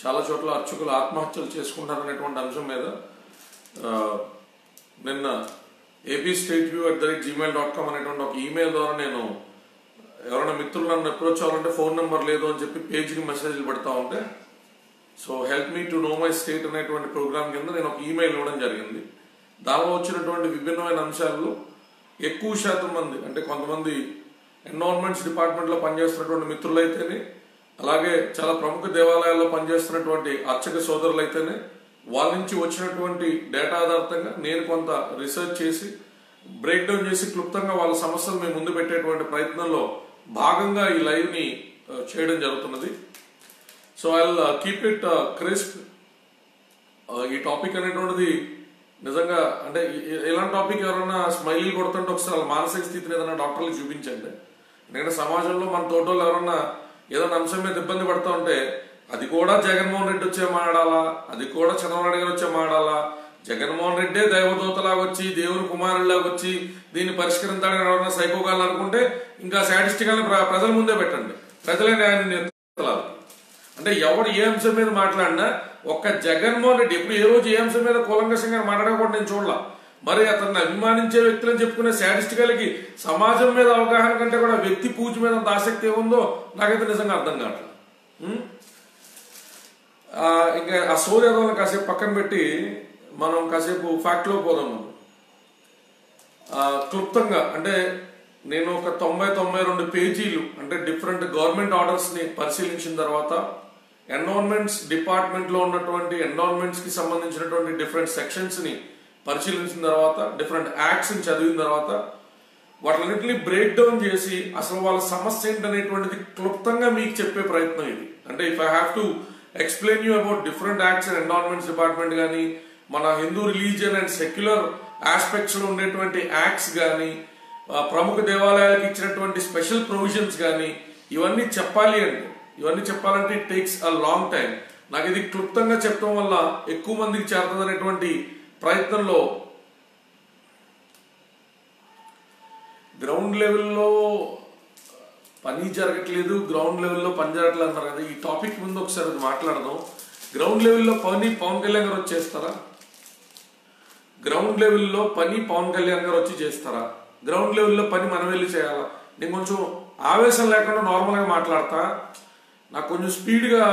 చాలా చోట్ల అర్చకులు ఆత్మహత్యలు చేసుకుంటారనేటువంటి అంశం మీద నిన్న AP state view at the rate Gmail dot com అనేటువంటి ఒక ఈమెయిల్ ద్వారా నేను ఎవరైనా మిత్రులు నన్ను అప్రోచ్ అవ్వాలంటే ఫోన్ నెంబర్ లేదు అని చెప్పి పేజ్కి మెసేజ్లు పెడతా ఉంటే so help me to know my state అనేటువంటి ప్రోగ్రామ్ కింద నేను ఒక ఈమెయిల్ ఇవ్వడం జరిగింది. దానిలో వచ్చినటువంటి విభిన్నమైన అంశాల్లో ఎక్కువ శాతం మంది అంటే కొంతమంది ఎన్విరాన్మెంట్స్ డిపార్ట్మెంట్లో పనిచేస్తున్నటువంటి మిత్రులైతేనే అలాగే చాలా ప్రముఖ దేవాలయాల్లో పనిచేస్తున్నటువంటి అర్చక సోదరులు అయితేనే వాళ్ళ నుంచి వచ్చినటువంటి డేటా ఆధారితంగా నేను కొంత రీసెర్చ్ చేసి బ్రేక్ డౌన్ చేసి క్లుప్తంగా వాళ్ళ సమస్యలు మేము ముందు పెట్టేటువంటి ప్రయత్నంలో భాగంగా ఈ లైవ్ని చేయడం జరుగుతున్నది. So I keep it crisp ఈ టాపిక్ అనేటువంటిది నిజంగా అంటే ఇలాంటి టాపిక్ ఎవరైనా స్మైల్ కొడుతుంటే ఒకసారి మానసిక స్థితిని ఏదైనా డాక్టర్లకు చూపించండి. ఎందుకంటే సమాజంలో మన తోటోళ్ళు ఎవరన్నా ఏదైనా అంశం మీద ఇబ్బంది పడుతూ ఉంటే అది కూడా జగన్మోహన్ రెడ్డి వచ్చే మాడాలా? అది కూడా చంద్రబాబు గారు వచ్చే మాడాలా? జగన్మోహన్ రెడ్డే దైవదూతలాగా వచ్చి దేవుని కుమారుడిలాగా వచ్చి దీన్ని పరిష్కరించాలని ఎవరైనా సైకోగాలని అనుకుంటే ఇంకా సాటిస్టిక్ ప్రజల ముందే పెట్టండి. ప్రజలే ఆయన అంటే ఎవడు ఏ అంశం మీద మాట్లాడినా ఒక్క జగన్మోహన్ రెడ్డి ఎప్పుడు ఏ రోజు ఏ అంశం మీద కూలంకషంగా మాట్లాడకూడదు నేను చూడాల. మరి అతన్ని అభిమానించే వ్యక్తులని చెప్పుకునే శాడిస్టికలకి సమాజం మీద అవగాహన కంటే కూడా వ్యక్తి పూజ మీద అంత ఆసక్తి ఏముందో నాకైతే నిజంగా అర్థం కావట్లేదు. ఇంకా ఆ సూర్యోదయం కాసేపు పక్కన పెట్టి మనం కాసేపు ఫ్యాక్ట్లో పోదాం మనం. క్లుప్తంగా అంటే నేను ఒక తొంభై తొంభై రెండు పేజీలు అంటే డిఫరెంట్ గవర్నమెంట్ ఆర్డర్స్ని పరిశీలించిన తర్వాత ఎన్వైర్న్మెంట్స్ డిపార్ట్మెంట్లో ఉన్నటువంటి ఎన్విరాన్మెంట్స్కి సంబంధించినటువంటి డిఫరెంట్ సెక్షన్స్ని పరిశీలించిన తర్వాత డిఫరెంట్ యాక్ట్స్ చదివిన తర్వాత వాటిలన్నింటినీ బ్రేక్ డౌన్ చేసి అసలు వాళ్ళ సమస్య ఏంటనేటువంటిది క్లుప్తంగా మీకు చెప్పే ప్రయత్నం ఇది. అంటే if I have to explain you about different acts and environments department కానీ మన హిందూ రిలీజియన్ అండ్ సెక్యులర్ ఆస్పెక్ట్స్లో ఉండేటువంటి యాక్ట్స్ కానీ ప్రముఖ దేవాలయాలకు ఇచ్చినటువంటి స్పెషల్ ప్రొవిజన్స్ కానీ ఇవన్నీ చెప్పాలి అండి ఇవన్నీ చెప్పాలంటే it takes a long time నాకు ఇది క్లుప్తంగా చెప్పడం వల్ల ఎక్కువ మందికి చేరుతుందనేటువంటి ప్రయత్నంలో గ్రౌండ్ లెవెల్లో పని జరగట్లేదు గ్రౌండ్ లెవెల్లో పని జరగట్లేదు అన్నారు కదా. ఈ టాపిక్ ముందు ఒకసారి మాట్లాడదాం. గ్రౌండ్ లెవెల్లో పని పవన్ కళ్యాణ్ గారు వచ్చి చేస్తారా? గ్రౌండ్ లెవెల్లో పని పవన్ కళ్యాణ్ గారు వచ్చి చేస్తారా? గ్రౌండ్ లెవెల్లో పని మనం వెళ్ళి చేయాలా? నేను కొంచెం ఆవేశం లేకుండా నార్మల్గా మాట్లాడతా. నాకు కొంచెం స్పీడ్గా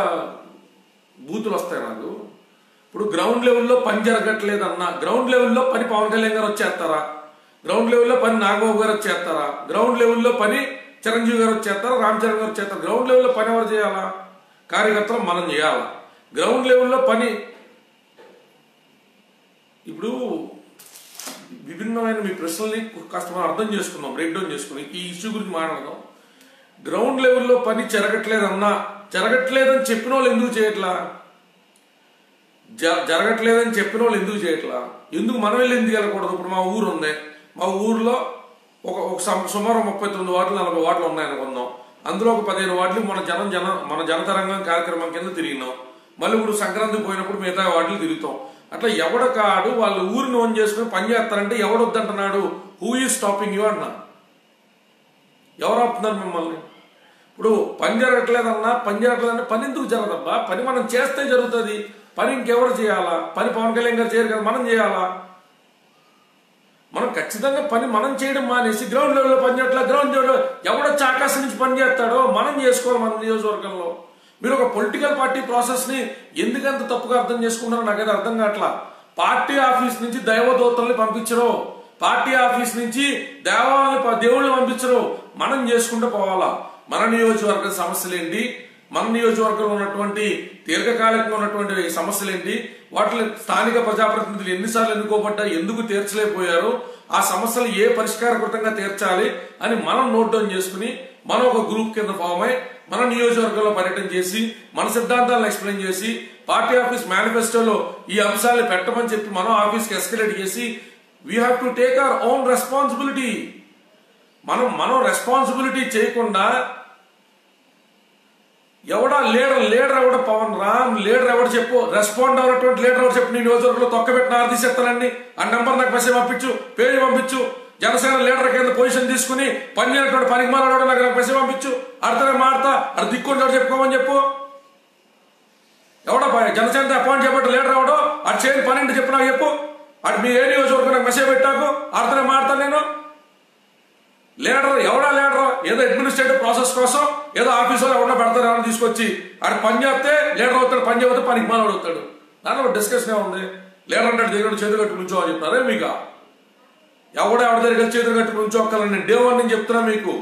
బూతులు వస్తాయి నాకు. ఇప్పుడు గ్రౌండ్ లెవెల్లో పని జరగట్లేదు అన్న గ్రౌండ్ లెవెల్లో పని పవన్ కళ్యాణ్ గారు వచ్చేస్తారా? గ్రౌండ్ లెవెల్లో పని నాగబాబు గారు వచ్చేస్తారా? గ్రౌండ్ లెవెల్లో పని చిరంజీవి గారు వచ్చేస్తారా? రామ్ చరణ్ గారు వచ్చేస్తారు? గ్రౌండ్ లెవెల్లో పని ఎవరు చేయాలా? కార్యకర్తలు మనం చేయాలా? గ్రౌండ్ లెవెల్లో పని ఇప్పుడు విభిన్నమైన మీ ప్రశ్నల్ని కాస్త మనం అర్థం చేసుకుందాం బ్రేక్ డౌన్ చేసుకుని ఈ ఇష్యూ గురించి మాట్లాడదాం. గ్రౌండ్ లెవెల్లో పని జరగట్లేదన్నా జరగట్లేదని చెప్పిన వాళ్ళు ఎందుకు చేయట్లా? జరగట్లేదని చెప్పిన వాళ్ళు ఎందుకు చేయట్లా? ఎందుకు మనం వెళ్ళి ఎందుకు వెళ్ళకూడదు? ఇప్పుడు మా ఊరు ఉంది. మా ఊర్లో ఒక ఒక సుమారు ముప్పై తొమ్మిది వార్డులు నలభై వార్డులు ఉన్నాయి అనుకుందాం. అందులో ఒక పదిహేను వార్డులు మన జనం జన మన జనతరంగం కార్యక్రమం కింద తిరిగినాం. మళ్ళీ ఇప్పుడు సంక్రాంతి పోయినప్పుడు మిగతా వార్డులు తిరుగుతాం. అట్లా ఎవడ కాడు వాళ్ళ ఊరిని ఓన్ చేసుకుని పని చేస్తారంటే ఎవడు వద్దంటున్నాడు? హూ ఈజ్ స్టాపింగ్ యూ అన్నా. ఎవరు ఆపుతున్నారు మిమ్మల్ని? ఇప్పుడు పని జరగట్లేదన్నా పని జరగట్లేదన్నా పని ఎందుకు జరగదబ్బా? పని మనం చేస్తే జరుగుతుంది. పని ఇంకెవరు చేయాలా? పని పవన్ కళ్యాణ్ గారు చేయరు కదా మనం చేయాలా? మనం ఖచ్చితంగా పని మనం చేయడం మానేసి గ్రౌండ్ లెవెల్లో పని చేయట్లా గ్రౌండ్ లెవెల్లో ఎవడొచ్చి ఆకాశం నుంచి పని చేస్తాడో మనం చేసుకోవాలి మన నియోజకవర్గంలో. మీరు ఒక పొలిటికల్ పార్టీ ప్రాసెస్ని ఎందుకంత తప్పుగా అర్థం చేసుకుంటారో నాకైతే అర్థం కావట్లా. పార్టీ ఆఫీస్ నుంచి దైవదూతల్ని పంపించరు. పార్టీ ఆఫీస్ నుంచి దేవాలని దేవుళ్ళని పంపించరు. మనం చేసుకుంటూ పోవాలా. మన నియోజకవర్గ సమస్యలు ఏంటి మన నియోజకవర్గంలో ఉన్నటువంటి దీర్ఘకాలికంగా ఉన్నటువంటి సమస్యలు ఏంటి వాటిని స్థానిక ప్రజాప్రతినిధులు ఎన్నిసార్లు ఎన్నుకోబడ్డా ఎందుకు తీర్చలేకపోయారు? ఆ సమస్యలు ఏ పరిష్కారకృతంగా తీర్చాలి అని మనం నోట్ డౌన్ చేసుకుని మనం ఒక గ్రూప్ కింద ఫామ్ అయి మన నియోజకవర్గంలో పర్యటన చేసి మన సిద్ధాంతాలను ఎక్స్ప్లెయిన్ చేసి పార్టీ ఆఫీస్ మేనిఫెస్టోలో ఈ అంశాలను పెట్టమని చెప్పి మనం ఆఫీస్కి ఎస్కలేట్ చేసి we have to take our own responsibility మనం మనం రెస్పాన్సిబిలిటీ చేయకుండా ఎవడా లీడర్ లీడర్ ఎవడ? పవన్ రామ్ లీడర్ ఎవడు చెప్పు? రెస్పాండ్ అవ్వనటువంటి లీడర్ ఎవరు చెప్పు? నీ నియోజకవర్గంలో తొక్కబెట్టిన ఆర్దీసేస్తానండి ఆ నెంబర్ నాకు మెసేజ్ పంపించు పేరు పంపించు. జనసేన లీడర్ కింద పొజిషన్ తీసుకుని పని చేయనటువంటి పనికి మాట్లాడు నాకు నాకు మెసేజ్ పంపించు. అర్థమే మాడతా అది దిక్కుంటాడు చెప్పుకోమని చెప్పు. ఎవడ జనసేన అపాయింట్ చేయబట్టి లీడర్ ఎవడో? అటు చేయని పని ఏంటి చెప్పు. నాకు చెప్పు అటు మీ ఏ నియోజకవర్గం నాకు మెసేజ్ పెట్టాకు? అర్థమే మాడతాను నేను? లీడర్ ఎవడా లీడర్ ఏదో అడ్మినిస్ట్రేటివ్ ప్రాసెస్ కోసం ఏదో ఆఫీసులో ఎవడో పెడతారు ఎవరైనా తీసుకొచ్చి ఆడ పని చేస్తే లీడర్ అవుతాడు పని చేస్తే పనికి మానవుడు అవుతాడు దాంట్లో డిస్కషన్ ఉంది లీడర్ అంటే దగ్గర చేతులు కట్టి నుంచో అని చెప్తారే మీకు? ఎవడ ఎవరి దగ్గర చేతులు కట్టి నుంచోక్కలని నేను డే వన్ నుంచి చెప్తున్నా మీకు.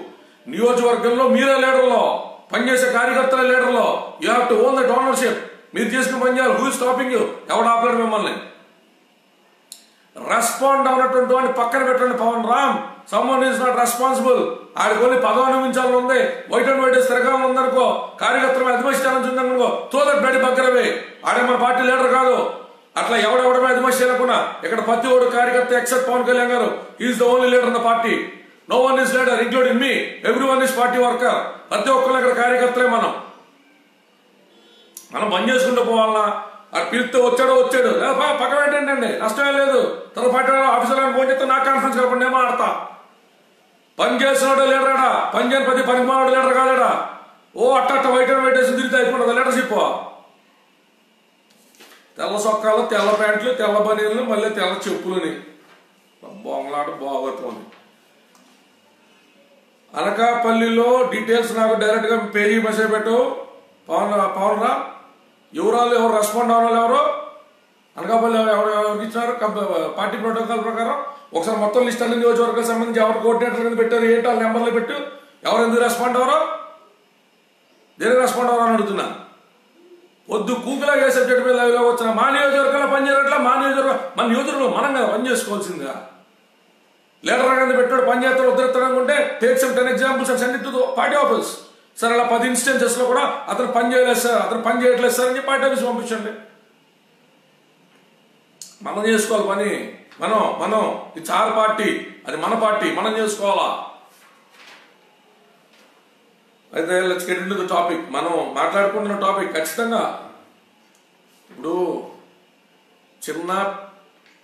నియోజకవర్గంలో మీరే లీడర్లో పనిచేసే కార్యకర్తల లీడర్లో you have to own that ownership మీరు చేసిన పని చేయాలి. హూ స్టాపింగ్ యూ ఎవడు ఆపలేడు మిమ్మల్ని? రెస్పాండ్ అవునటువంటి వాడిని పక్కన పెట్టండి Pavan Ram. Someone is not responsible ఆడికి కొన్ని పదవి అనుభవించాలని ఉంది. వైట్ అండ్ వైట్ స్థిరగా ఉందనుకో కార్యకర్తలు అధిమష్టాలని ఉందనుకో తోదట్ బయట పక్కనవే ఆడే మన పార్టీ లీడర్ కాదు. అట్లా ఎవడెవడమే అధిమషి చేయకుండా ఇక్కడ ప్రతి ఒడు కార్యకర్త ఎక్సెప్ట్ పవన్ కళ్యాణ్ గారు is the only leader in the party no one is leader including me every one is party worker ప్రతి ఒక్కరు ఇక్కడ కార్యకర్తలే మనం. మనం పని చేసుకుంటూ పోవాలన్నా అది పిలిస్తే వచ్చాడో వచ్చాడు. ఏ పక్కన పెట్టండి నష్టమే లేదు. తన పార్టీ ఆఫీసర్ ఫోన్ చేస్తే నాకు కాన్ఫరెన్స్ కలపండి ఏమో ఆడతా పని చేసినాడు లీడరాడా పని చేయని పది పని మానాడు లీడర్ కాలేడా? ఓ అట్ట అట్ట వైట్ అండ్ వైట్ వేసి తిరిగితే అయిపోతుంది లీడర్షిప్ తెల్ల సొక్కాలు తెల్ల ప్యాంట్లు తెల్ల బనీలు మళ్ళీ తెల్ల చెప్పులని. బొంగలాట బాగోతుంది. అనకాపల్లిలో డీటెయిల్స్ నాకు డైరెక్ట్గా పేజీ మెసేజ్ పెట్టు. పవన్ పవన్ రా. ఎవరాలు ఎవరు రెస్పాండ్ అవ్వాలి ఎవరు? అనకాపల్లి ఎవరు ఎవరికి ఇచ్చినారు? పార్టీ ప్రోటోకాల్ ప్రకారం ఒకసారి మొత్తం లిస్ట్ అన్ని నియోజకవర్గాలకు సంబంధించి ఎవరు కోఆర్డినేటర్ కింద పెట్టారు? ఏంటో వాళ్ళ నెంబర్లు పెట్టు. ఎవరు ఎందుకు రెస్పాండ్ అవ్వరు? దేనికి రెస్పాండ్ అవ్వరు అని అడుగుతున్నా. పొద్దు కూకులా ఏ సబ్జెక్ట్ మీద వచ్చిన మా నియోజకవర్గంలో పనిచేయట్లా మా నియోజకవర్గం మన నియోజకవర్గంలో మనం కదా పని చేసుకోవాల్సిందిగా. లీడర్ అనేది పెట్టాడు పని చేస్తాడు ఉద్ధరిస్తాడు అనుకుంటే take some ten examples and send to party office సరే అలా పది ఇన్స్టెన్సెస్లో కూడా అతను పని చేయలేదు సార్ అతను పని చేయట్లేదు సార్ అని చెప్పి పార్టీ ఆఫీస్ పంపించండి. మనం చేసుకోవాలి పని. మనం మనం ఇది చార్ పార్టీ అది మన పార్టీ మనం చేసుకోవాలా? అయితే లెట్స్ గెట్ ద టాపిక్ మనం మాట్లాడుకుంటున్న టాపిక్ ఖచ్చితంగా. ఇప్పుడు చిన్న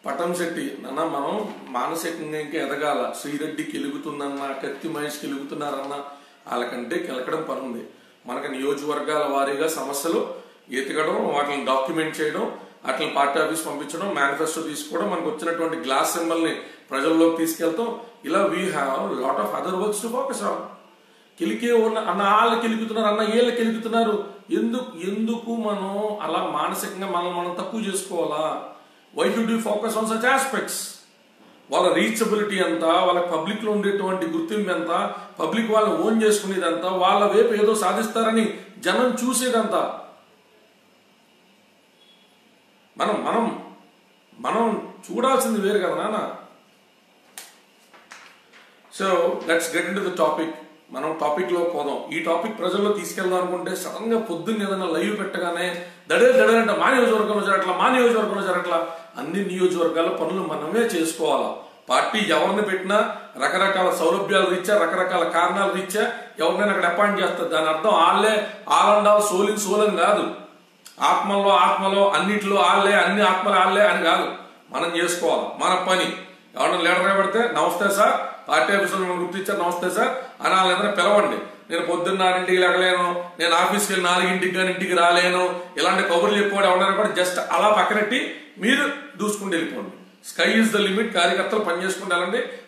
పటం శెట్టి నాన్న మనం మానసికంగా ఇంకా ఎదగాల. శ్రీరెడ్డికి ఎలుగుతుందన్న కత్తి మహేష్కి ఎలుగుతున్నారన్న వాళ్ళకంటే కెలకడం పని ఉంది మనకి నియోజకవర్గాల వారీగా సమస్యలు ఎతకడం వాటిని డాక్యుమెంట్ చేయడం వాటిని పార్టీ ఆఫీస్ పంపించడం మేనిఫెస్టో తీసుకోవడం మనకు వచ్చినటువంటి గ్లాస్ సింబల్ని ప్రజల్లోకి తీసుకెళ్తాం. ఇలా we have lot of other works to focus on కిలికే ఉన్న అన్న వాళ్ళు కిలుకుతున్నారు అన్న వీళ్ళు కిలుకుతున్నారు. ఎందుకు ఎందుకు మనం అలా మానసికంగా మనం మనం తక్కువ చేసుకోవాలా? Why should you focus on such aspects వాళ్ళ రీచబిలిటీ ఎంత వాళ్ళ పబ్లిక్లో ఉండేటువంటి గుర్తింపు ఎంత పబ్లిక్ వాళ్ళని ఓన్ చేసుకునేదంతా వాళ్ళ వైపు ఏదో సాధిస్తారని జనం చూసేదంతా. మనం మనం మనం చూడాల్సింది వేరు కదా నాన్న. So let's get into the topic మనం టాపిక్లో పోదాం. ఈ టాపిక్ ప్రజల్లో తీసుకెళ్దాం అనుకుంటే సడన్గా పొద్దున్న ఏదైనా లైవ్ పెట్టగానే దడే దడేనంటే మా నియోజకవర్గంలో జరగట్లా మా నియోజకవర్గంలో జరగట్లా అన్ని నియోజకవర్గాల పనులు మనమే చేసుకోవాలా. పార్టీ ఎవరిని పెట్టినా రకరకాల సౌలభ్యాలు రీత్యా రకరకాల కారణాలు రీత్యా ఎవరినైనా అక్కడ అపాయింట్ చేస్తారు. దాని అర్థం వాళ్ళే ఆలండాలు సోలిన్ సోలని కాదు. ఆత్మలో ఆత్మలో అన్నిట్లో ఆళ్ళే అన్ని ఆత్మలు ఆళ్ళే అని కాదు. మనం చేసుకోవాలి. మన పని. ఎవరైనా లీడర్గా పెడితే నమస్తే సార్ పార్టీ ఆఫీసులో గుర్తించారు నమస్తే సార్ అని వాళ్ళందరూ పిలవండి. నేను పొద్దున్న ఆరింటికి లేకలేను నేను ఆఫీస్కి వెళ్ళి నాలుగింటికి కానీ ఇంటికి రాలేను ఇలాంటి కబుర్లు చెప్పుకోవడం ఎవరైనా కూడా జస్ట్ అలా పక్కనెట్టి మీరు దూసుకుంటూ వెళ్ళిపోండి. స్కై ఇస్ ద లిమిట్ కార్యకర్తలు పనిచేసుకుంటూ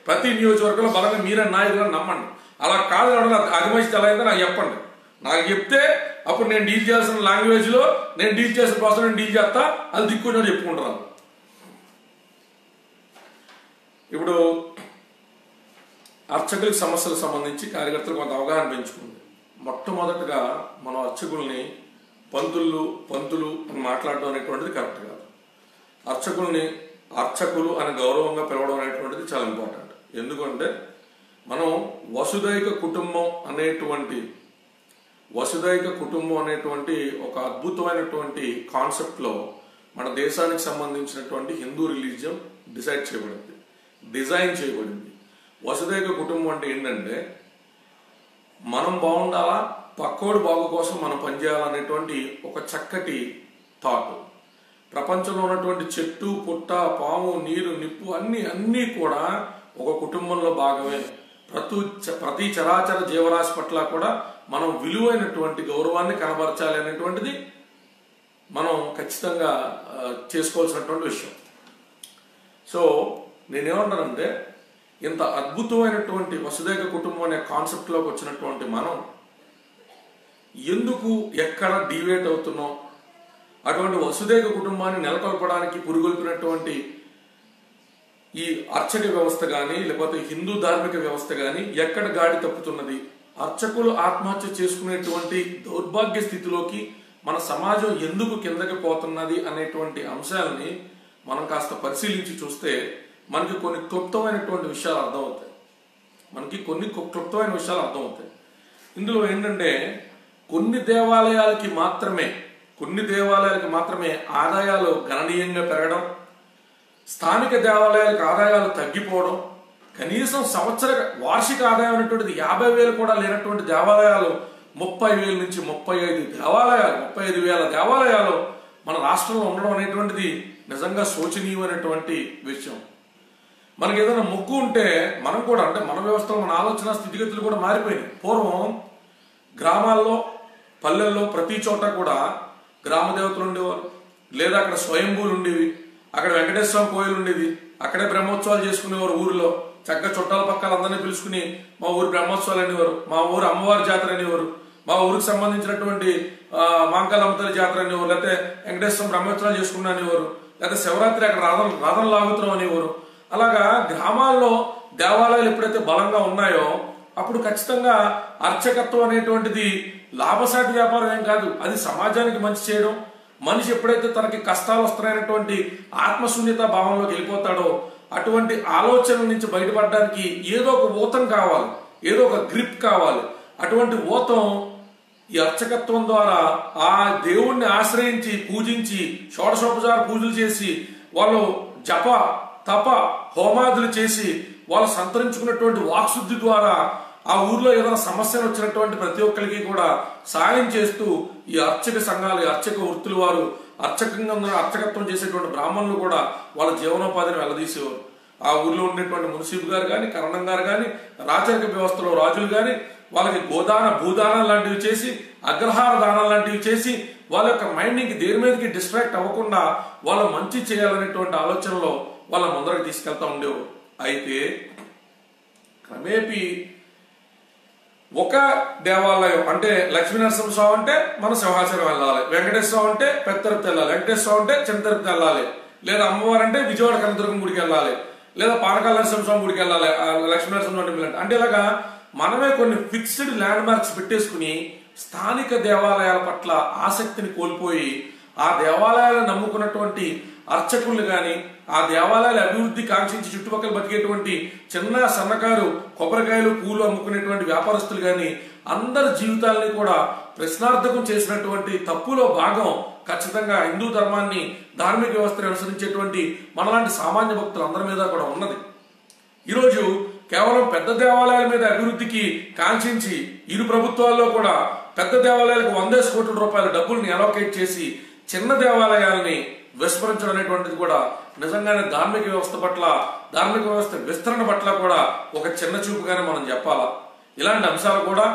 ప్రతి నియోజకవర్గంలో బలంగా మీరే నాయకులను నమ్మండి. అలా కాదు ఎవరైనా అధిమతి ఎలా అయిందో నాకు చెప్పండి. నాకు చెప్తే అప్పుడు నేను డీల్ చేయాల్సిన లాంగ్వేజ్లో నేను డీల్ చేసిన ప్రాసెస్ నేను డీల్ చేస్తా అది దిక్కుని చెప్పుకుంటున్నాను ఇప్పుడు అర్చకులకు సమస్యలకు సంబంధించి కార్యకర్తలు కొంత అవగాహన పెంచుకుంది. మొట్టమొదటగా మనం అర్చకుల్ని పంతులు పంతులు అని మాట్లాడడం అనేటువంటిది కరెక్ట్ కాదు. అర్చకుల్ని అర్చకులు అని గౌరవంగా పిలవడం అనేటువంటిది చాలా ఇంపార్టెంట్. ఎందుకంటే మనం వసుదైక కుటుంబం అనేటువంటి వసుదైక కుటుంబం అనేటువంటి ఒక అద్భుతమైనటువంటి కాన్సెప్ట్లో మన దేశానికి సంబంధించినటువంటి హిందూ రిలీజియం డిసైడ్ చేయబడింది డిజైన్ చేయబడింది. వసుదైక కుటుంబం అంటే ఏంటంటే మనం బాగుండాలా పక్కోడు బాగు కోసం మనం పనిచేయాలనేటువంటి ఒక చక్కటి థాట్ ప్రపంచంలో ఉన్నటువంటి చెట్టు పుట్ట పాము నీరు నిప్పు అన్ని అన్నీ కూడా ఒక కుటుంబంలో భాగమే. ప్రతి చ- ప్రతి చరాచర జీవరాశి పట్ల కూడా మనం విలువైనటువంటి గౌరవాన్ని కనబరచాలి అనేటువంటిది మనం ఖచ్చితంగా చేసుకోవాల్సినటువంటి విషయం. సో నేనేమంటానంటే ఇంత అద్భుతమైనటువంటి వసుదైక కుటుంబం అనే కాన్సెప్ట్లోకి వచ్చినటువంటి మనం ఎందుకు ఎక్కడ డివేట్ అవుతున్నాం? అటువంటి వసుదైక కుటుంబాన్ని నెలకొల్పడానికి పురుగొల్పినటువంటి ఈ అర్చక వ్యవస్థ కానీ లేకపోతే హిందూ ధార్మిక వ్యవస్థ కానీ ఎక్కడ గాడి తప్పుతున్నది? అర్చకులు ఆత్మహత్య చేసుకునేటువంటి దౌర్భాగ్య స్థితిలోకి మన సమాజం ఎందుకు కిందకి పోతున్నది అనేటువంటి అంశాలని మనం కాస్త పరిశీలించి చూస్తే మనకి కొన్ని క్లుప్తమైనటువంటి విషయాలు అర్థమవుతాయి. మనకి కొన్ని క్లుప్తమైన విషయాలు అర్థమవుతాయి. ఇందులో ఏంటంటే కొన్ని దేవాలయాలకి మాత్రమే కొన్ని దేవాలయాలకి మాత్రమే ఆదాయాలు గణనీయంగా పెరగడం స్థానిక దేవాలయాలకు ఆదాయాలు తగ్గిపోవడం కనీసం సంవత్సర వార్షిక ఆదాయం అనేటువంటిది యాభై వేలు కూడా లేనటువంటి దేవాలయాలు ముప్పై వేల నుంచి ముప్పై ఐదు దేవాలయాలు ముప్పై ఐదు వేల దేవాలయాలు మన రాష్ట్రంలో ఉండడం అనేటువంటిది నిజంగా శోచనీయమైనటువంటి విషయం. మనకి ఏదైనా ముక్కు ఉంటే మనం కూడా అంటే మన వ్యవస్థలో మన ఆలోచన స్థితిగతులు కూడా మారిపోయినాయి. పూర్వం గ్రామాల్లో పల్లెల్లో ప్రతి చోట కూడా గ్రామ దేవతలు ఉండేవారు. లేదా అక్కడ స్వయంభూలు ఉండేవి. అక్కడ వెంకటేశ్వర కోయిలు ఉండేది అక్కడే బ్రహ్మోత్సవాలు చేసుకునేవారు ఊరిలో. చక్కగా చుట్టాల పక్కల అందరినీ పిలుచుకుని మా ఊరు బ్రహ్మోత్సవాలు అనేవారు. మా ఊరు అమ్మవారి జాతర అనేవారు. మా ఊరికి సంబంధించినటువంటి మాంకాల అమ్మతల్లి జాతర అనేవారు. లేకపోతే వెంకటేశ్వరం బ్రహ్మోత్సవాలు చేసుకున్నా అనేవారు. లేకపోతే శివరాత్రి అక్కడ రథం రథం లాగుతున్నాం అనేవారు. అలాగా గ్రామాల్లో దేవాలయాలు ఎప్పుడైతే బలంగా ఉన్నాయో అప్పుడు ఖచ్చితంగా అర్చకత్వం అనేటువంటిది లాభసాటి వ్యాపారం ఏం కాదు. అది సమాజానికి మంచి చేయడం. మనిషి ఎప్పుడైతే తనకి కష్టాలు వస్తున్నాయనేటువంటి ఆత్మశూన్యత భావంలోకి వెళ్ళిపోతాడో అటువంటి ఆలోచనల నుంచి బయటపడడానికి ఏదో ఒక ఊతం కావాలి. ఏదో ఒక గ్రిప్ కావాలి. అటువంటి ఊతం ఈ అర్చకత్వం ద్వారా ఆ దేవుణ్ణి ఆశ్రయించి పూజించి షోడశోపచార పూజలు చేసి వాళ్ళు జప తప హోమాదులు చేసి వాళ్ళు సంతరించుకున్నటువంటి వాక్శుద్ధి ద్వారా ఆ ఊర్లో ఏదైనా సమస్యలు వచ్చినటువంటి ప్రతి ఒక్కరికి కూడా సాయం చేస్తూ ఈ అర్చక సంఘాలు అర్చక వృత్తులు వారు అర్చకంగా అర్చకత్వం చేసేటువంటి బ్రాహ్మణులు కూడా వాళ్ళ జీవనోపాధిని వెల్లదీసేవారు ఆ ఊర్లో ఉండేటువంటి మున్సిపల్ గారు కానీ కరణం గారు కానీ రాచరిక వ్యవస్థలో రాజులు కానీ వాళ్ళకి గోదాన భూదానం లాంటివి చేసి అగ్రహార దానం లాంటివి చేసి వాళ్ళ యొక్క మైండ్కి దేని మీదకి డిస్ట్రాక్ట్ అవ్వకుండా వాళ్ళ మంచి చేయాలనేటువంటి ఆలోచనలో వాళ్ళ ముందరకు తీసుకెళ్తా ఉండేవారు అయితే క్రమేపీ ఒక దేవాలయం అంటే లక్ష్మీనరసింహ స్వామి అంటే మనం సింహాచలం వెళ్ళాలి. వెంకటేశ్వర స్వామి అంటే పెద్ద వెళ్ళాలి వెంకటేశ్వర స్వామి అంటే చిన్న తిరుపతి వెళ్ళాలి లేదా అమ్మవారు అంటే విజయవాడ కనదుర్గం గుడికి వెళ్ళాలి. లేదా పానకాల నరసింహ స్వామి గుడికి వెళ్ళాలి. లక్ష్మీనరసింహ టెంపుల్ అంటే అంటే ఇలాగా మనమే కొన్ని ఫిక్స్డ్ ల్యాండ్ మార్క్స్ పెట్టేసుకుని స్థానిక దేవాలయాల పట్ల ఆసక్తిని కోల్పోయి ఆ దేవాలయాలను నమ్ముకున్నటువంటి అర్చకులు కానీ ఆ దేవాలయాల అభివృద్ధి కాంక్షించి చుట్టుపక్కల బతికేటువంటి చిన్న సన్నకారు కొబ్బరికాయలు పూలు అమ్ముకునేటువంటి వ్యాపారస్తులు కానీ అందరి జీవితాలని కూడా ప్రశ్నార్థకం చేసినటువంటి తప్పులో భాగం ఖచ్చితంగా హిందూ ధర్మాన్ని ధార్మిక వ్యవస్థను అనుసరించేటువంటి మనలాంటి సామాన్య భక్తులు అందరి మీద కూడా ఉన్నది. ఈరోజు కేవలం పెద్ద దేవాలయాల మీద అభివృద్ధికి కాంక్షించి ఇరు ప్రభుత్వాల్లో కూడా పెద్ద దేవాలయాలకు వందేసి కోట్ల రూపాయల డబ్బుల్ని అలోకేట్ చేసి చిన్న దేవాలయాల్ని విస్మరించడం అనేటువంటిది కూడా నిజంగానే ధార్మిక వ్యవస్థ పట్ల ధార్మిక వ్యవస్థ విస్తరణ పట్ల కూడా ఒక చిన్న చూపుగానే మనం చెప్పాలా? ఇలాంటి అంశాలు కూడా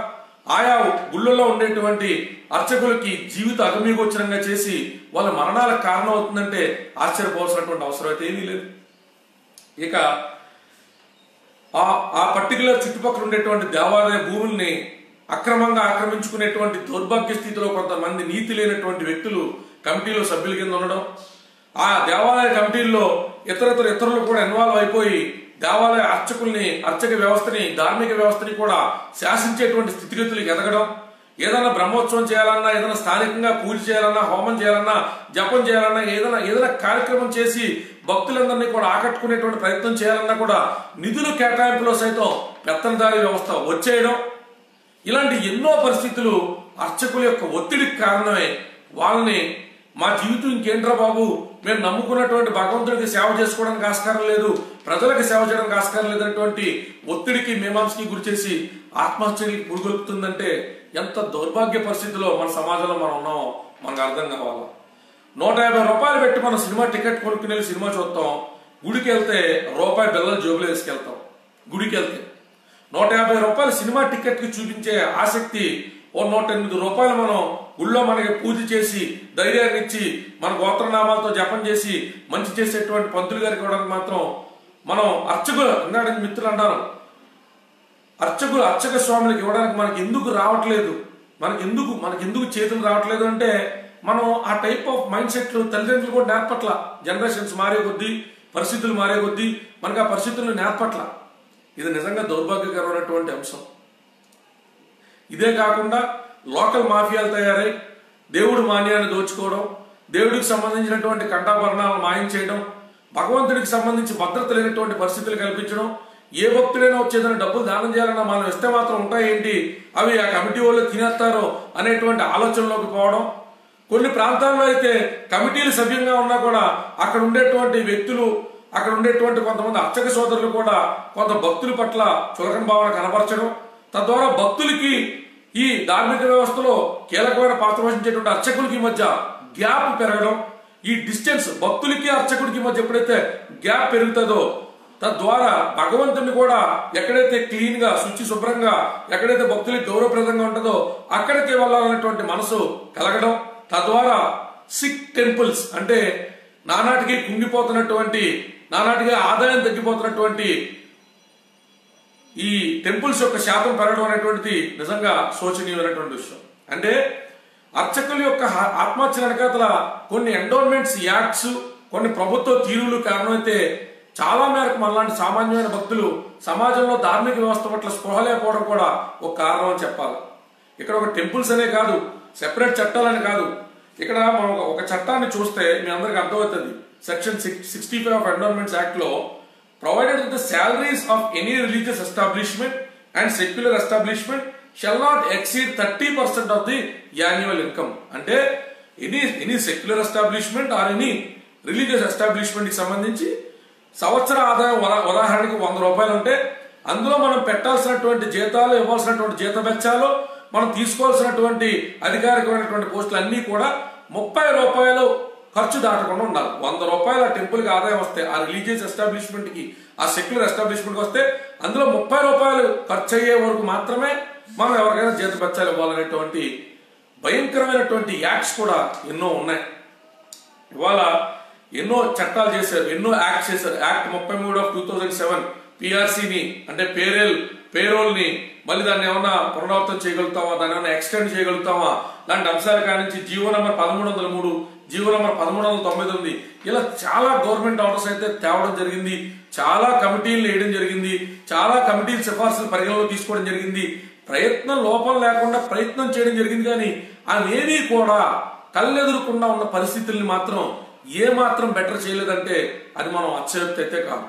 ఆయా గుళ్ళల్లో ఉండేటువంటి అర్చకులకి జీవిత అగమ్యగోచరంగా చేసి వాళ్ళ మరణాలకు కారణం అవుతుందంటే ఆశ్చర్యపోవాల్సినటువంటి అవసరం అయితే ఏమీ లేదు. ఇక ఆ ఆ పర్టికులర్ చుట్టుపక్కల ఉండేటువంటి దేవాలయ భూముల్ని అక్రమంగా ఆక్రమించుకునేటువంటి దౌర్భాగ్య స్థితిలో కొంతమంది నీతి లేనటువంటి వ్యక్తులు కమిటీలో సభ్యుల కింద ఉండడం. ఆ దేవాలయ కమిటీల్లో ఇతరతర ఇతరులు కూడా ఇన్వాల్వ్ అయిపోయి దేవాలయ అర్చకుల్ని అర్చక వ్యవస్థని ధార్మిక వ్యవస్థని కూడా శాసించేటువంటి స్థితిగతులకు ఎదగడం. ఏదైనా బ్రహ్మోత్సవం చేయాలన్నా ఏదైనా స్థానికంగా పూజ చేయాలన్నా హోమం చేయాలన్నా జపం చేయాలన్నా ఏదైనా ఏదైనా కార్యక్రమం చేసి భక్తులందరినీ కూడా ఆకట్టుకునేటువంటి ప్రయత్నం చేయాలన్నా కూడా నిధులు కేటాయింపులో సైతం పెత్తనదారి వ్యవస్థ వచ్చేయడం. ఇలాంటి ఎన్నో పరిస్థితులు అర్చకుల యొక్క ఒత్తిడికి కారణమే. వాళ్ళని మా జీవితం ఇంకేంట్రా బాబు? మేము నమ్ముకున్నటువంటి భగవంతుడికి సేవ చేసుకోవడానికి ఆస్కారం లేదు ప్రజలకు సేవ చేయడానికి ఆస్కారం లేదన్నటువంటి ఒత్తిడికి మీమాంసకి గురి చేసి ఆత్మహత్యకి పురుగొలుపుతుందంటే ఎంత దౌర్భాగ్య పరిస్థితిలో మన సమాజంలో మనం ఉన్నామో మనకు అర్థం కావాలా? నూట యాభై రూపాయలు పెట్టి మనం సినిమా టికెట్ కొనుక్కుని వెళ్ళి సినిమా చూస్తాం. గుడికి వెళ్తే రూపాయి బిల్లలు జోబులు వేసుకెళ్తాం. గుడికి వెళ్తే నూట యాభై రూపాయలు సినిమా టికెట్కి చూపించే ఆసక్తి ఓ నూట ఎనిమిది రూపాయలు మనం గుళ్ళో మనకి పూజ చేసి ధైర్యాన్ని ఇచ్చి మన గోత్రనామాలతో జపం చేసి మంచి చేసేటువంటి పంతులు గారికి ఇవ్వడానికి మాత్రం మనం అర్చకులు ఇందాక మిత్రులు అంటారు. అర్చకులు అర్చక స్వాములకు ఇవ్వడానికి మనకి ఎందుకు రావట్లేదు? మనకి ఎందుకు మనకి ఎందుకు చేతులు రావట్లేదు అంటే మనం ఆ టైప్ ఆఫ్ మైండ్ సెట్ తల్లిదండ్రులు కూడా నేర్పట్ల. జనరేషన్స్ మారే కొద్దీ పరిస్థితులు మారే కొద్దీ మనకి ఆ పరిస్థితులను నేర్పట్ల. ఇది నిజంగా దౌర్భాగ్యకరమైనటువంటి అంశం. ఇదే కాకుండా లోకల్ మాఫియాలు తయారై దేవుడు మాన్యాన్ని దోచుకోవడం దేవుడికి సంబంధించినటువంటి కంఠాభరణాలను మాయం చేయడం భగవంతుడికి సంబంధించి భద్రత లేనటువంటి పరిస్థితులు కల్పించడం ఏ భక్తుడైనా వచ్చేదని డబ్బులు దానం చేయాలన్నా మనం ఇస్తే మాత్రం ఉంటాయేంటి? అవి ఆ కమిటీ వాళ్ళు తినేస్తారో అనేటువంటి ఆలోచనలోకి పోవడం. కొన్ని ప్రాంతాల్లో అయితే కమిటీలు సభ్యంగా ఉన్నా కూడా అక్కడ ఉండేటువంటి వ్యక్తులు అక్కడ ఉండేటువంటి కొంతమంది అర్చక సోదరులు కూడా కొంత భక్తుల పట్ల చులకన భావన కనపరచడం తద్వారా భక్తులకి ఈ ధార్మిక వ్యవస్థలో కీలకమైన పాత్ర వహించేటువంటి అర్చకులకి మధ్య గ్యాప్ పెరగడం ఈ డిస్టెన్స్ భక్తులకి అర్చకుడికి మధ్య ఎప్పుడైతే గ్యాప్ పెరుగుతుందో తద్వారా భగవంతుని కూడా ఎక్కడైతే క్లీన్గా శుచి శుభ్రంగా ఎక్కడైతే భక్తులకి గౌరవప్రదంగా ఉంటుందో అక్కడికి వెళ్ళాలనేటువంటి మనసు కలగడం తద్వారా సిక్ టెంపుల్స్ అంటే నానాటికి కుంగిపోతున్నటువంటి నానాటికి ఆదాయం తగ్గిపోతున్నటువంటి ఈ టెంపుల్స్ యొక్క శాతం పెరగడం అనేటువంటిది నిజంగా శోచనీయమైనటువంటి విషయం. అంటే అర్చకుల యొక్క ఆత్మహత్య వెనకాతల కొన్ని ఎండోన్మెంట్స్ యాక్ట్స్ కొన్ని ప్రభుత్వ తీరులు కారణమైతే చాలా మేరకు మనలాంటి సామాన్యమైన భక్తులు సమాజంలో ధార్మిక వ్యవస్థ పట్ల స్పృహ లేకపోవడం కూడా ఒక కారణం అని చెప్పాలి. ఇక్కడ ఒక టెంపుల్స్ అనే కాదు సెపరేట్ చట్టాలని కాదు. ఇక్కడ మనం ఒక- చట్టాన్ని చూస్తే మీ అందరికి అర్థమవుతుంది. Section sixty five of endowments act provided that the salaries of any religious establishment and secular establishment shall not exceed thirty percent of the annual income అంటే any any secular establishment or any religious ఎస్టాబ్లిష్మెంట్కి సంబంధించి సంవత్సర ఆదాయం ఉదాహరణకు ఉదాహరణకి వంద రూపాయలు ఉంటే అందులో మనం పెట్టాల్సినటువంటి జీతాలు ఇవ్వాల్సినటువంటి జీత వెచ్చాలు మనం తీసుకోవాల్సినటువంటి అధికారికమైనటువంటి పోస్టులు అన్నీ కూడా ముప్పై రూపాయలు ఖర్చు దాటకుండా ఉండాలి. వంద రూపాయలు ఆ టెంపుల్కి ఆదాయం వస్తే ఆ రిలీజియస్ ఎస్టాబ్లిష్మెంట్కి ఆ సెక్యులర్ ఎస్టాబ్లిష్మెంట్కి వస్తే అందులో ముప్పై రూపాయలు ఖర్చు అయ్యే వరకు మాత్రమే మనం ఎవరికైనా జీత బచ్చాలు ఇవ్వాలనేటువంటి భయంకరమైనటువంటి యాక్ట్స్ కూడా ఎన్నో ఉన్నాయి. ఇవాళ ఎన్నో చట్టాలు చేశారు ఎన్నో యాక్ట్ చేశారు. యాక్ట్ ముప్పై మూడు ఆఫ్ టూ థౌజండ్ సెవెన్ పిఆర్సీని అంటే పేరేల్ పేరోల్ని మళ్ళీ దాన్ని ఏమన్నా పునరావృతం చేయగలుగుతామా? దాన్ని ఏమన్నా ఎక్స్టెండ్ చేయగలుగుతామా? లాంటి అంశాల కానించి జీవో నెంబర్ పదమూడు వందల మూడు జీవో నెంబర్ పదమూడు వందల తొంభై తొమ్మిది. ఇలా చాలా గవర్నమెంట్ ఆర్డర్స్ అయితే తేవడం జరిగింది. చాలా కమిటీలు వేయడం జరిగింది. చాలా కమిటీల సిఫార్సులు పరిగణలో తీసుకోవడం జరిగింది. ప్రయత్నం లోపం లేకుండా ప్రయత్నం చేయడం జరిగింది కానీ అవేవి కూడా కళ్ళెదురకుండా ఉన్న పరిస్థితుల్ని మాత్రం ఏ మాత్రం బెటర్ చేయలేదంటే అది మనం అత్యక్తి అయితే కాదు.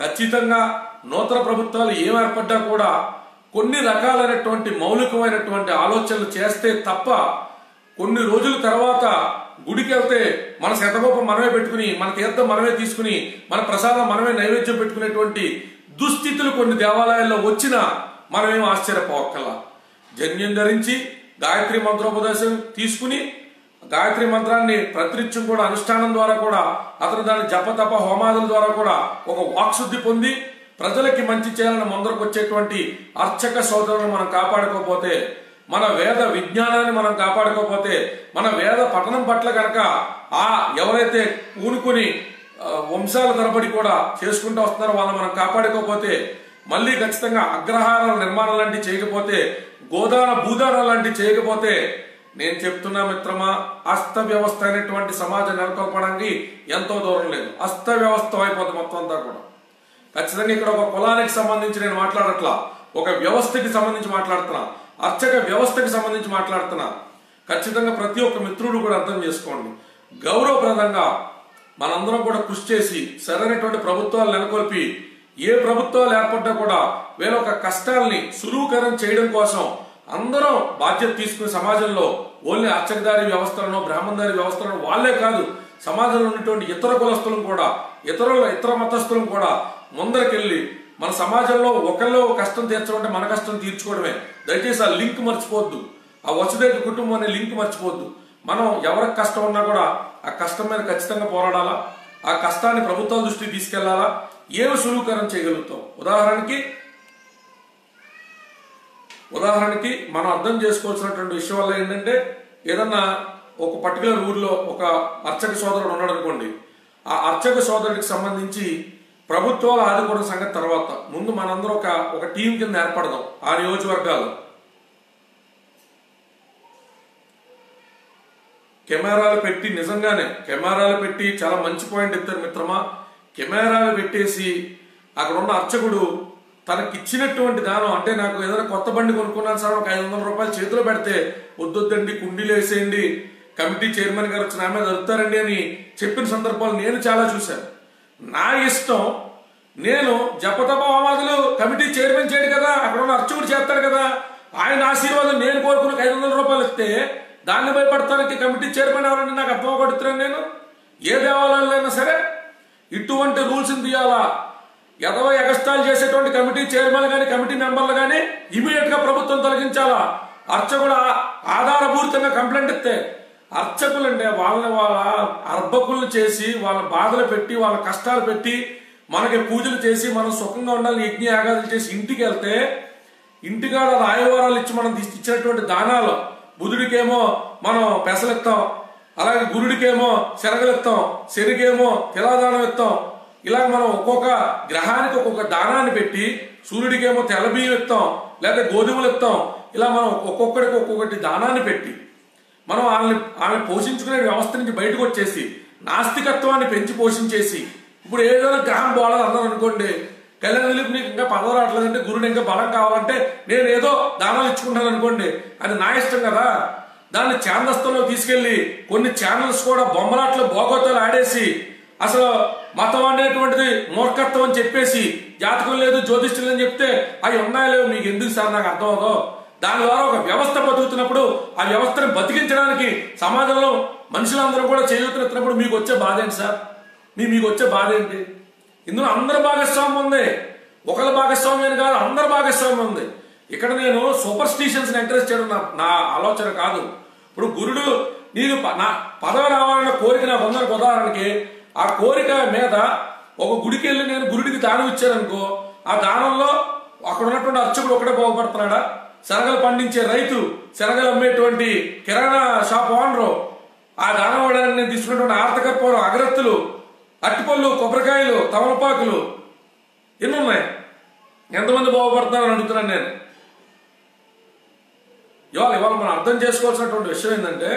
ఖచ్చితంగా నూతన ప్రభుత్వాలు ఏం ఏర్పడ్డా కూడా కొన్ని రకాలైనటువంటి మౌలికమైనటువంటి ఆలోచనలు చేస్తే తప్ప కొన్ని రోజుల తర్వాత గుడికి వెళ్తే మన శతకోపం మనమే పెట్టుకుని మన తీర్థం మనమే తీసుకుని మన ప్రసాదం మనమే నైవేద్యం పెట్టుకునేటువంటి దుస్థితులు కొన్ని దేవాలయాల్లో వచ్చినా మనమేం ఆశ్చర్యపోవక్కల జన్యం ధరించి గాయత్రి మంత్రోపదేశం తీసుకుని గాయత్రి మంత్రాన్ని ప్రతినిత్యం కూడా అనుష్ఠానం ద్వారా కూడా అతను దాని జపతప హోమాదుల ద్వారా కూడా ఒక వాక్శుద్ధి పొంది ప్రజలకి మంచి చేయాలని ముందరకు వచ్చేటువంటి అర్చక సోదరులను మనం కాపాడుకోకపోతే మన వేద విజ్ఞానాన్ని మనం కాపాడుకోకపోతే మన వేద పఠనం పట్ల కనుక ఆ ఎవరైతే ఊనుకుని వంశాల తరబడి కూడా చేసుకుంటూ వస్తున్నారో వాళ్ళని మనం కాపాడుకోకపోతే మళ్ళీ ఖచ్చితంగా అగ్రహారాల నిర్మాణం లాంటివి చేయకపోతే గోదాన భూదాన లాంటివి చేయకపోతే నేను చెప్తున్నా మిత్రమా అస్త వ్యవస్థ అనేటువంటి సమాజం నెలకొల్పడానికి ఎంతో దూరం లేదు. అస్త వ్యవస్థ అయిపోతుంది మొత్తం అంతా కూడా. ఖచ్చితంగా ఇక్కడ ఒక కులానికి సంబంధించి నేను మాట్లాడట్లా ఒక వ్యవస్థకి సంబంధించి మాట్లాడుతున్నా. అర్చక వ్యవస్థకి సంబంధించి మాట్లాడుతున్నా. ఖచ్చితంగా ప్రతి ఒక్క మిత్రుడు కూడా అర్థం చేసుకోండి. గౌరవప్రదంగా మనందరం కూడా కృషి చేసి సరైనటువంటి ప్రభుత్వాలు నెలకొల్పి ఏ ప్రభుత్వాలు ఏర్పడ్డా కూడా వీళ్ళ ఒక కష్టాల్ని సులువుకరం చేయడం కోసం అందరం బాధ్యత తీసుకునే సమాజంలో ఓన్లీ అర్చకదారి వ్యవస్థలను బ్రాహ్మణదారి వ్యవస్థలను వాళ్ళే కాదు సమాజంలో ఉన్నటువంటి ఇతర కులస్తులను కూడా ఇతరుల ఇతర మతస్థులను కూడా ముందరకెళ్ళి మన సమాజంలో ఒకళ్ళు కష్టం తీర్చడం మన కష్టం తీర్చుకోవడమే. దయచేసి ఆ లింక్ మర్చిపోవద్దు. ఆ వసుదేవ కుటుంబం అనే లింక్ మర్చిపోవద్దు. మనం ఎవరికి కష్టం ఉన్నా కూడా ఆ కష్టం మీద ఖచ్చితంగా పోరాడాలా? ఆ కష్టాన్ని ప్రభుత్వాల దృష్టికి తీసుకెళ్ళాలా? ఏమి సులువుకరం చేయగలుగుతాం? ఉదాహరణకి ఉదాహరణకి మనం అర్థం చేసుకోవాల్సినటువంటి విషయం వల్ల ఏంటంటే ఏదన్నా ఒక పర్టికులర్ ఊర్లో ఒక అర్చక సోదరుడు ఉన్నాడు అనుకోండి ఆ అర్చక సోదరుడికి సంబంధించి ప్రభుత్వాలు ఆదుకోవడం సంగతి తర్వాత. ముందు మనందరం ఒక ఒక టీం కింద ఏర్పడదాం. ఆ నియోజకవర్గాలు. కెమెరాలు పెట్టి నిజంగానే కెమెరాలు పెట్టి చాలా మంచి పాయింట్ ఇస్తారు మిత్రమా. కెమెరాలు పెట్టేసి అక్కడ ఉన్న అర్చకుడు తనకి ఇచ్చినటువంటి దానం అంటే నాకు ఏదైనా కొత్త బండి కొనుక్కున్నాను సార్ ఒక ఐదు వందల రూపాయలు చేతిలో పెడితే వద్దొద్దండి కుండీలు వేసేయండి కమిటీ చైర్మన్ గారు వచ్చి నా మీద దొరుకుతారండి అని చెప్పిన సందర్భాలు నేను చాలా చూశాను. నా ఇష్టం. నేను జపతప హోమాదులు కమిటీ చైర్మన్ చేయడు కదా అక్కడ ఉన్న అర్చకుడు చేస్తాడు కదా. ఆయన ఆశీర్వాదం నేను కోరుకున్న ఐదు వందల రూపాయలు ఇస్తే దాన్ని భయపడతానికి కమిటీ చైర్మన్ ఎవరంటే నాకు అర్థం కొడుతున్నాను నేను. ఏ దేవాలయంలో అయినా సరే ఇటువంటి రూల్స్ తీయాలా? ఎదవ ఎగస్టాలు చేసేటువంటి కమిటీ చైర్మన్ కానీ కమిటీ మెంబర్లు కానీ ఇమీడియట్గా ప్రభుత్వం తొలగించాలా? అర్చకుడు ఆధారపూరితంగా కంప్లైంట్ ఇస్తే అర్చకులు అంటే వాళ్ళని వాళ్ళ అర్భకులు చేసి వాళ్ళ బాధలు పెట్టి వాళ్ళ కష్టాలు పెట్టి మనకి పూజలు చేసి మనం సుఖంగా ఉండాలి యజ్ఞ యాగాదులు చేసి ఇంటికి వెళ్తే ఇంటికాడ రాయవారాలు ఇచ్చి మనం ఇచ్చినటువంటి దానాలు బుధుడికేమో మనం పెసలిస్తాం అలాగే గురుడికేమో శనగలిస్తాం శనికేమో తిలాదానం ఇస్తాం ఇలా మనం ఒక్కొక్క గ్రహానికి ఒక్కొక్క దానాన్ని పెట్టి సూర్యుడికేమో తెల్ల బియ్యం ఇస్తాం లేదా గోధుమలు ఇస్తాం ఇలా మనం ఒక్కొక్కడికి ఒక్కొక్కటి దానాన్ని పెట్టి మనం వాళ్ళని వాళ్ళని పోషించుకునే వ్యవస్థ నుంచి బయటకు వచ్చేసి నాస్తికత్వాన్ని పెంచి పోషించేసి ఇప్పుడు ఏదైనా గ్రహం పోవాలని అన్నారు అనుకోండి కళ్యాణ దిలీప్ నీకు ఇంకా పదవి రావట్లేదంటే గురుడు ఇంకా బలం కావాలంటే నేను ఏదో దానాలు ఇచ్చుకుంటాను అనుకోండి అది నా ఇష్టం కదా. దాన్ని ఛాందస్థంలో తీసుకెళ్ళి కొన్ని ఛానల్స్ కూడా బొమ్మలాట్లు బోగోతాలు ఆడేసి అసలు మతం అనేటువంటిది మూర్ఖత్వం అని చెప్పేసి జాతకం లేదు జ్యోతిష్యం అని చెప్తే అవి ఉన్నాయో లేవు మీకు ఎందుకు సార్ నాకు అర్థం అవదో దాని ద్వారా ఒక వ్యవస్థ బతుకుతున్నప్పుడు ఆ వ్యవస్థను బతికించడానికి సమాజంలో మనుషులందరూ కూడా చేయూతున్నప్పుడు మీకు వచ్చే బాధ ఏంటి సార్? మీ మీకు వచ్చే బాధ ఏంటి? ఇందులో అందరి భాగస్వామ్యం ఉంది. ఒకరి భాగస్వామ్యం అని కాదు అందరి భాగస్వామ్యం ఉంది. ఇక్కడ నేను సూపర్ స్టిషన్స్ ఎంకరేజ్ చేయడం నా నా ఆలోచన కాదు. ఇప్పుడు గురుడు నీకు ప- నా పదవి రావాలన్న కోరిక నాకు ఉందనుకో ఉదాహరణకి ఆ కోరిక మీద ఒక గుడికి వెళ్ళి నేను గురుడికి దానం ఇచ్చాననుకో ఆ దానంలో అక్కడ ఉన్నటువంటి అర్చకుడు ఒకటే బాగుపడుతున్నాడా? శనగలు పండించే రైతు శనగలు అమ్మేటువంటి కిరాణా షాప్ ఓనరు ఆ దానం తీసుకున్నటువంటి ఆర్థిక తీసుకున్నటువంటి ఆర్తకర్పూరం అగరత్తులు అట్టిపళ్ళు కొబ్బరికాయలు తమలపాకులు ఎన్ని ఉన్నాయి? ఎంతమంది బాగుపడుతున్నారని అడుగుతున్నాను నేను. ఇవాళ ఇవాళ మనం అర్థం చేసుకోవాల్సినటువంటి విషయం ఏంటంటే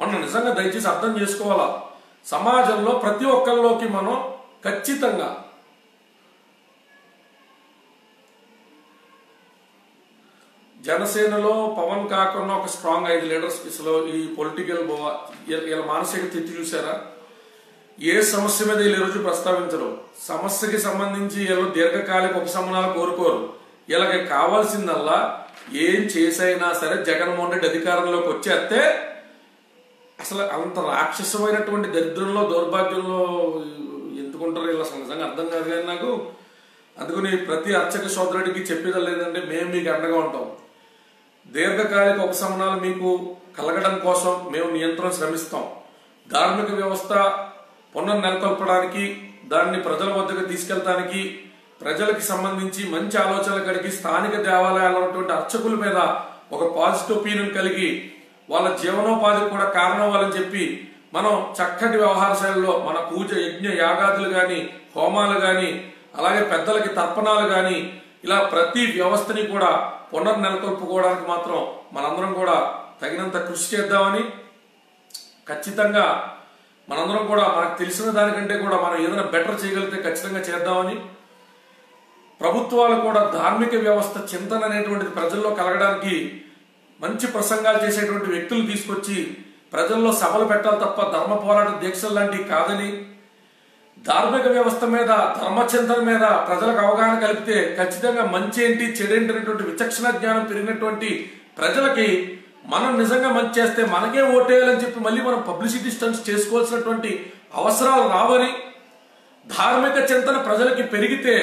మనం నిజంగా దయచేసి అర్థం చేసుకోవాలా? సమాజంలో ప్రతి ఒక్కరిలోకి మనం ఖచ్చితంగా జనసేనలో పవన్ కాకుండా ఒక స్ట్రాంగ్ ఐదు లీడర్స్ అసలు ఈ పొలిటికల్ వీళ్ళ మానసిక స్థితి చూసారా ఏ సమస్య మీద వీళ్ళు ఈరోజు ప్రస్తావించరు. సమస్యకి సంబంధించి వీళ్ళు దీర్ఘకాలిక ఉపశమనాలు కోరుకోరు. వీళ్ళకి కావాల్సిందల్లా ఏం చేసైనా సరే జగన్మోహన్ రెడ్డి అధికారంలోకి వచ్చేస్తే అసలు అంత రాక్షసమైనటువంటి దరిద్రంలో దౌర్భాగ్యంలో ఎందుకుంటారు ఇలా అసలు నిజంగా అర్థం కాదు కానీ నాకు. అందుకని ప్రతి అర్చక సోదరుడికి చెప్పేదా లేదంటే మేము మీకు అండగా ఉంటాం. దీర్ఘకాలిక ఉపశమనాలు మీకు కలగడం కోసం మేము నియంత్రణ శ్రమిస్తాం. ధార్మిక వ్యవస్థ పునర్నెలకొల్పడానికి దాన్ని ప్రజల వద్దకు తీసుకెళ్ళడానికి ప్రజలకి సంబంధించి మంచి ఆలోచనలు కలిగి స్థానిక దేవాలయాల్లో ఉన్నటువంటి అర్చకుల మీద ఒక పాజిటివ్ ఒపీనియన్ కలిగి వాళ్ళ జీవనోపాధికి కూడా కారణం వాళ్ళని చెప్పి మనం చక్కటి వ్యవహార శైలిలో మన పూజ యజ్ఞ యాగాదులు కానీ హోమాలు కానీ అలాగే పెద్దలకి తర్పణాలు కానీ ఇలా ప్రతి వ్యవస్థని కూడా పునర్నెలకొల్పుకోవడానికి మాత్రం మనందరం కూడా తగినంత కృషి చేద్దామని ఖచ్చితంగా మనందరం కూడా మనకు తెలిసిన దానికంటే కూడా మనం ఏదైనా బెటర్ చేయగలిగితే ఖచ్చితంగా చేద్దామని ప్రభుత్వాలు కూడా ధార్మిక వ్యవస్థ చింతన అనేటువంటిది ప్రజల్లో కలగడానికి మంచి ప్రసంగాలు చేసేటువంటి వ్యక్తులు తీసుకొచ్చి ప్రజల్లో సభలు పెట్టాలి తప్ప ధర్మ పోరాట దీక్షలు లాంటివి కాదని ధార్మిక వ్యవస్థ మీద ధర్మచింతన మీద ప్రజలకు అవగాహన కలిపితే ఖచ్చితంగా మంచి ఏంటి చెడేంటి అనేటువంటి విచక్షణ జ్ఞానం పెరిగినటువంటి ప్రజలకి మనం నిజంగా మంచి చేస్తే మనకే ఓటేయాలని చెప్పి మళ్ళీ మనం పబ్లిసిటీ స్టన్స్ చేసుకోవాల్సినటువంటి అవసరాలు రావని ధార్మిక చింతన ప్రజలకి పెరిగితే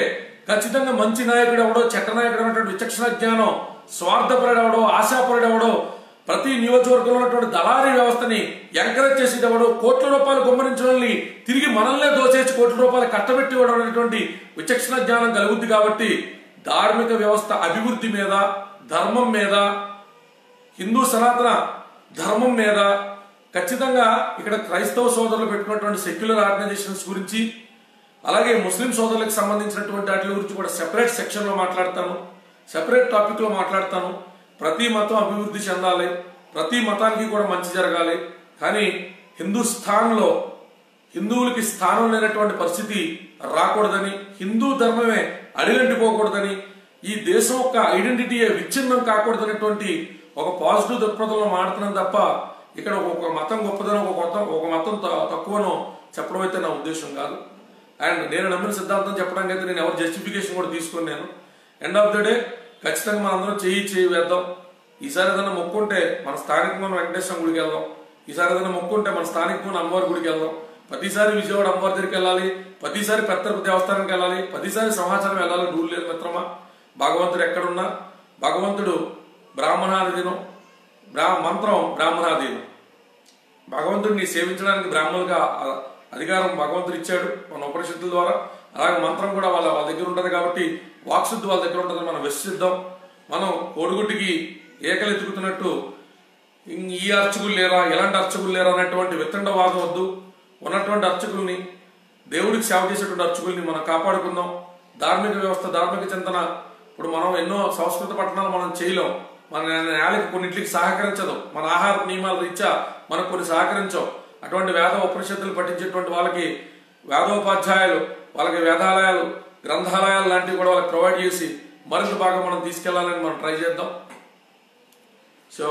ఖచ్చితంగా మంచి నాయకుడు ఎవడో చెట్ట నాయకుడు అనేటువంటి విచక్షణ జ్ఞానం స్వార్థపరుడు ఎవడో ఆశాపరుడు ఎవడో ప్రతి నియోజకవర్గంలో ఉన్నటువంటి దళారీ వ్యవస్థని ఎంకరేజ్ చేసేది కోట్ల రూపాయలు గుమ్మరించిన తిరిగి మనల్నే దోచేసి కోట్ల రూపాయలు కట్టబెట్టి ఇవ్వడం అనేటువంటి విచక్షణ జ్ఞానం కలుగుద్ది కాబట్టి ధార్మిక వ్యవస్థ అభివృద్ధి మీద ధర్మం మీద హిందూ సనాతన ధర్మం మీద ఖచ్చితంగా ఇక్కడ క్రైస్తవ సోదరులు పెట్టుకున్నటువంటి సెక్యులర్ ఆర్గనైజేషన్స్ గురించి అలాగే ముస్లిం సోదరులకు సంబంధించినటువంటి వాటి గురించి కూడా సెపరేట్ సెక్షన్లో మాట్లాడతాను సెపరేట్ టాపిక్లో మాట్లాడతాను. ప్రతి మతం అభివృద్ధి చెందాలి. ప్రతి మతానికి కూడా మంచి జరగాలి. కానీ హిందుస్థాన్లో హిందువులకి స్థానం లేనటువంటి పరిస్థితి రాకూడదని హిందూ ధర్మమే అడిగంటిపోకూడదని ఈ దేశం యొక్క ఐడెంటిటీ విచ్ఛిన్నం కాకూడదనేటువంటి ఒక పాజిటివ్ దృక్పథంలో మాడుతున్నాం తప్ప ఇక్కడ ఒక మతం గొప్పదనం ఒక మతం ఒక మతం తక్కువనో చెప్పడం అయితే నా ఉద్దేశం కాదు. అండ్ నేను నమ్మిన సిద్ధాంతం చెప్పడానికి అయితే నేను ఎవరు జస్టిఫికేషన్ కూడా తీసుకుని నేను. ఎండ్ ఆఫ్ ద డే ఖచ్చితంగా మనం అందరం చేయి చేయి వేద్దాం. ఈసారి ఏదైనా మొక్కుంటే మన స్థానికమైన వెంకటేశ్వర గుడికి వెళ్దాం. ఈసారి ఏదైనా మొక్కుంటే మన స్థానికమైన అమ్మవారి గుడికి వెళ్దాం. ప్రతిసారి విజయవాడ అమ్మవారి దగ్గరికి వెళ్ళాలి. ప్రతిసారి పెద్ద దేవస్థానానికి వెళ్ళాలి. ప్రతిసారి సమాచారం వెళ్ళాలి. రూల్ లేదు మిత్రమా? భగవంతుడు ఎక్కడున్నా? భగవంతుడు బ్రాహ్మణాధీనం బ్రా మంత్రం బ్రాహ్మణాధీనం భగవంతుడిని సేవించడానికి బ్రాహ్మణులుగా అధికారం భగవంతుడు ఇచ్చాడు మన ఉపనిషత్తుల ద్వారా. అలాగే మంత్రం కూడా వాళ్ళ వాళ్ళ దగ్గర ఉంటుంది కాబట్టి వాక్శుద్ధి వాళ్ళ దగ్గర ఉంటుంది మనం విశ్వసిద్దాం. మనం కోడిగుడ్డికి ఏకలు ఎత్తుకుతున్నట్టు ఈ అర్చకులు లేరా ఎలాంటి అర్చకులు లేరా అనేటువంటి వితండవాదం వద్దు. ఉన్నటువంటి అర్చకుల్ని దేవుడికి సేవ చేసేటువంటి అర్చకుల్ని మనం కాపాడుకుందాం. ధార్మిక వ్యవస్థ ధార్మిక చింతన. ఇప్పుడు మనం ఎన్నో సంస్కృత పట్టణాలు మనం చేయలేం. మన నేలకి కొన్నింటికి సహకరించదు. మన ఆహార నియమాల రీత్యా మనకు కొన్ని సహకరించం. అటువంటి వేద ఉపనిషత్తులు పఠించేటువంటి వాళ్ళకి వేదోపాధ్యాయులు వాళ్ళకి వేదాలయాలు గ్రంథాలయాలు లాంటివి కూడా వాళ్ళకి ప్రొవైడ్ చేసి మరింత బాగా మనం తీసుకెళ్ళాలని మనం ట్రై చేద్దాం. సో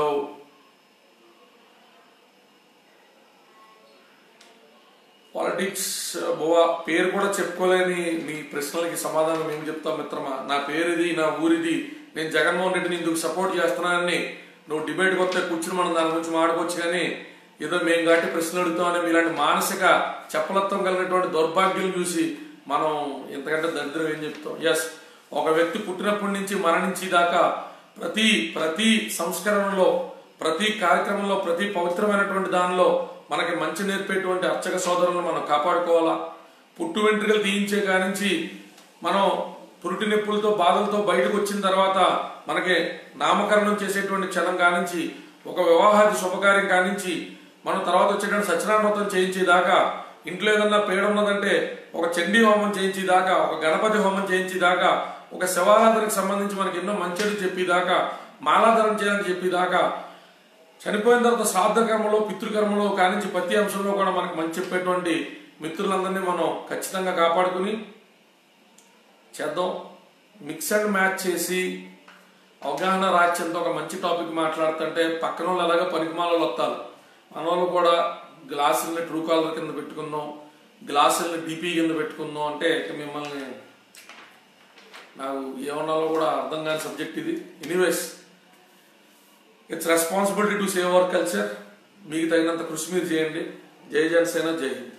పాలిటిక్స్ uh, బోవా పేరు కూడా చెప్పుకోలేని మీ ప్రశ్నలకి సమాధానం ఏం చెప్తాం మిత్రమా? నా పేరు ఇది నా ఊరిది నేను జగన్మోహన్ రెడ్డిని ఇందుకు సపోర్ట్ చేస్తున్నానని నువ్వు డిబేట్కి వస్తే కూర్చుని మనం దాని గురించి మాడుకోవచ్చు కానీ ఏదో మేము కాబట్టి ప్రశ్నలు అడుగుతామని మీలాంటి మానసిక చపలత్వం కలిగినటువంటి దౌర్భాగ్యం చూసి మనం ఇంతకంటే దరిద్రం ఏం చెప్తాం? ఎస్ ఒక వ్యక్తి పుట్టినప్పటి నుంచి మరణించి దాకా ప్రతి ప్రతి సంస్కరణలో ప్రతి కార్యక్రమంలో ప్రతి పవిత్రమైనటువంటి దానిలో మనకి మంచి నేర్పేటువంటి అర్చక సోదరులను మనం కాపాడుకోవాలా? పుట్టు వెంట్రుకలు తీయించే కానించి మనం పురుటి నొప్పులతో బాధలతో బయటకు వచ్చిన తర్వాత మనకి నామకరణం చేసేటువంటి క్షణం కానించి ఒక వివాహాది శుభకార్యం కానించి మనం తర్వాత వచ్చేటువంటి సత్యనారాయణ వ్రతం చేయించేదాకా ఇంట్లో ఏదన్నా పేడ ఉన్నదంటే ఒక చండీ హోమం చేయించేదాకా ఒక గణపతి హోమం చేయించేదాకా ఒక శవారాధనకు సంబంధించి మనకి ఎన్నో మంచిలు చెప్పేదాకా మాలాధనం చేయాలని చెప్పేదాకా చనిపోయిన తర్వాత శ్రాద్ధ కర్మలో పితృకర్మలో కానించి ప్రతి అంశంలో కూడా మనకు మంచి చెప్పేటువంటి మిత్రులందరినీ మనం ఖచ్చితంగా కాపాడుకుని చేద్దాం. మిక్స్ అండ్ మ్యాచ్ చేసి అవగాహన రాజ్యంతో ఒక మంచి టాపిక్ మాట్లాడుతుంటే పక్కన వాళ్ళు అలాగే పనికిమాలలో వస్తారు. మన వాళ్ళు కూడా గ్లాసుల్ని ట్రూ కాలర్ కింద పెట్టుకుందాం గ్లాసుల్ని బీపీ కింద పెట్టుకుందాం అంటే మిమ్మల్ని నాకు ఏమన్నాలో కూడా అర్థం కాని సబ్జెక్ట్ ఇది. Anyways it's responsibility to save our culture మీకు తగినంత కృషి మీరు చేయండి. జై జనసేన జై హింద్.